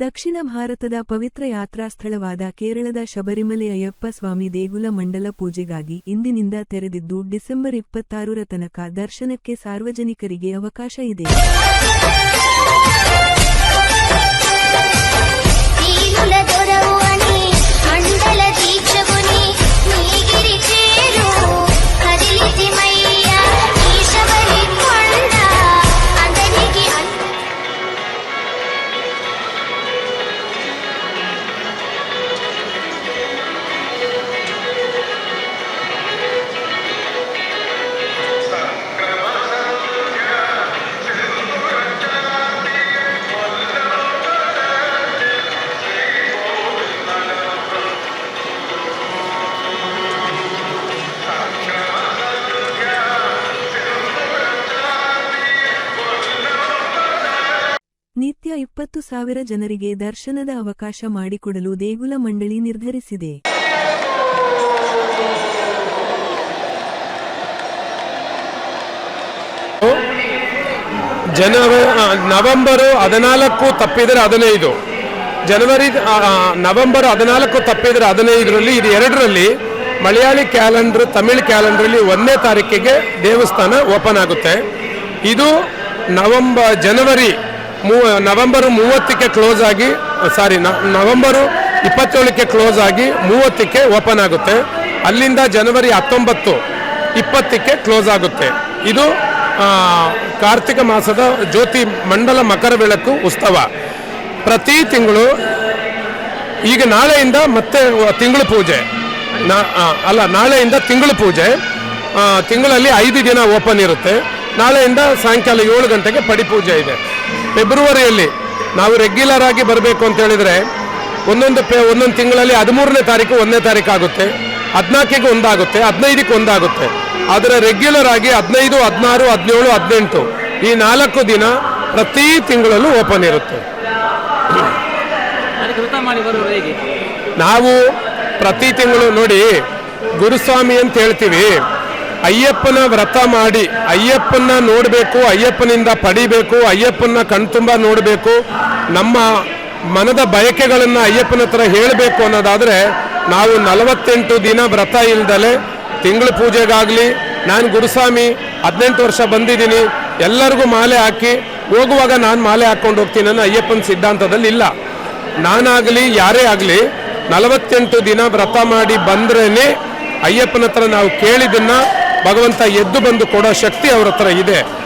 ದಕ್ಷಿಣ ಭಾರತದ ಪವಿತ್ರ ಯಾತ್ರಾ ಸ್ಥಳವಾದ ಕೇರಳದ ಶಬರಿಮಲೆ ಅಯ್ಯಪ್ಪ ಸ್ವಾಮಿ ದೇಗುಲ ಮಂಡಲ ಪೂಜೆಗಾಗಿ ಇಂದಿನಿಂದ ತೆರೆದಿದ್ದು ಡಿಸೆಂಬರ್ ಇಪ್ಪತ್ತಾರರ ತನಕ ದರ್ಶನಕ್ಕೆ ಸಾರ್ವಜನಿಕರಿಗೆ ಅವಕಾಶ ಇದೆ. ನಿತ್ಯ ಇಪ್ಪತ್ತು ಸಾವಿರ ಜನರಿಗೆ ದರ್ಶನದ ಅವಕಾಶ ಮಾಡಿಕೊಡಲು ದೇಗುಲ ಮಂಡಳಿ ನಿರ್ಧರಿಸಿದೆ. ಜನವರಿ ನವೆಂಬರ್ ಹದಿನಾಲ್ಕು ತಪ್ಪಿದರೆ ಹದಿನೈದು. ಜನವರಿ ನವೆಂಬರ್ ಹದಿನಾಲ್ಕು ತಪ್ಪಿದರೆ ಹದಿನೈದರಲ್ಲಿ, ಇದು ಎರಡರಲ್ಲಿ ಮಲಯಾಳಿ ಕ್ಯಾಲೆಂಡರ್, ತಮಿಳ್ ಕ್ಯಾಲೆಂಡ್ರಲ್ಲಿ ಒಂದನೇ ತಾರೀಕಿಗೆ ದೇವಸ್ಥಾನ ಓಪನ್ ಆಗುತ್ತೆ. ಇದು ನವಂಬರ್ ಜನವರಿ ಮೂ ನವೆಂಬರ್ ಮೂವತ್ತಕ್ಕೆ ಕ್ಲೋಸ್ ಆಗಿ ಸಾರಿ ನವೆಂಬರು ಇಪ್ಪತ್ತೇಳಕ್ಕೆ ಕ್ಲೋಸ್ ಆಗಿ ಮೂವತ್ತಕ್ಕೆ ಓಪನ್ ಆಗುತ್ತೆ. ಅಲ್ಲಿಂದ ಜನವರಿ ಹತ್ತೊಂಬತ್ತು ಇಪ್ಪತ್ತಕ್ಕೆ ಕ್ಲೋಸ್ ಆಗುತ್ತೆ. ಇದು ಕಾರ್ತಿಕ ಮಾಸದ ಜ್ಯೋತಿ ಮಂಡಲ ಮಕರ ಬೆಳಕು ಉತ್ಸವ. ಪ್ರತಿ ತಿಂಗಳು, ಈಗ ನಾಳೆಯಿಂದ ಮತ್ತೆ ತಿಂಗಳು ಪೂಜೆ. ಅಲ್ಲ, ನಾಳೆಯಿಂದ ತಿಂಗಳು ಪೂಜೆ. ತಿಂಗಳಲ್ಲಿ ಐದು ದಿನ ಓಪನ್ ಇರುತ್ತೆ. ನಾಳೆಯಿಂದ ಸಾಯಂಕಾಲ ಏಳು ಗಂಟೆಗೆ ಪಡಿ ಪೂಜೆ ಇದೆ. ಫೆಬ್ರವರಿಯಲ್ಲಿ ನಾವು ರೆಗ್ಯುಲರ್ ಆಗಿ ಬರಬೇಕು ಅಂತ ಹೇಳಿದ್ರೆ ಒಂದೊಂದು ಪೇ ಒಂದೊಂದು ತಿಂಗಳಲ್ಲಿ ಹದಿಮೂರನೇ ತಾರೀಕು ಒಂದನೇ ತಾರೀಕು ಆಗುತ್ತೆ ಹದಿನಾಲ್ಕಿಗೆ ಒಂದಾಗುತ್ತೆ ಹದಿನೈದಕ್ಕೆ ಒಂದಾಗುತ್ತೆ. ಆದರೆ ರೆಗ್ಯುಲರ್ ಆಗಿ ಹದಿನೈದು ಹದಿನಾರು ಹದಿನೇಳು ಹದಿನೆಂಟು ಈ ನಾಲ್ಕು ದಿನ ಪ್ರತಿ ತಿಂಗಳಲ್ಲೂ ಓಪನ್ ಇರುತ್ತೆ. ನಾವು ಪ್ರತಿ ತಿಂಗಳು ನೋಡಿ ಗುರುಸ್ವಾಮಿ ಅಂತ ಹೇಳ್ತೀವಿ. ಅಯ್ಯಪ್ಪನ ವ್ರತ ಮಾಡಿ ಅಯ್ಯಪ್ಪನ ನೋಡಬೇಕು, ಅಯ್ಯಪ್ಪನಿಂದ ಪಡಿಬೇಕು ಅಯ್ಯಪ್ಪನ ಕಣ್ತುಂಬ ನೋಡಬೇಕು, ನಮ್ಮ ಮನದ ಬಯಕೆಗಳನ್ನು ಅಯ್ಯಪ್ಪನ ಹತ್ರ ಹೇಳಬೇಕು ಅನ್ನೋದಾದರೆ, ನಾವು ನಲವತ್ತೆಂಟು ದಿನ ವ್ರತ ಇಲ್ದಲೆ ತಿಂಗಳ ಪೂಜೆಗಾಗಲಿ, ನಾನು ಗುರುಸ್ವಾಮಿ ಹದಿನೆಂಟು ವರ್ಷ ಬಂದಿದ್ದೀನಿ, ಎಲ್ಲರಿಗೂ ಮಾಲೆ ಹಾಕಿ, ಹೋಗುವಾಗ ನಾನು ಮಾಲೆ ಹಾಕ್ಕೊಂಡು ಹೋಗ್ತೀನಿ ಅನ್ನೋ ಅಯ್ಯಪ್ಪನ ಸಿದ್ಧಾಂತದಲ್ಲಿ ಇಲ್ಲ. ನಾನಾಗಲಿ, ಯಾರೇ ಆಗಲಿ, ನಲವತ್ತೆಂಟು ದಿನ ವ್ರತ ಮಾಡಿ ಬಂದ್ರೇ ಅಯ್ಯಪ್ಪನ ಹತ್ರ ನಾವು ಕೇಳಿದ್ದನ್ನ ಭಗವಂತ ಎದ್ದು ಬಂದು ಕೊಡೋ ಶಕ್ತಿ ಅವ್ರ ಹತ್ರ ಇದೆ.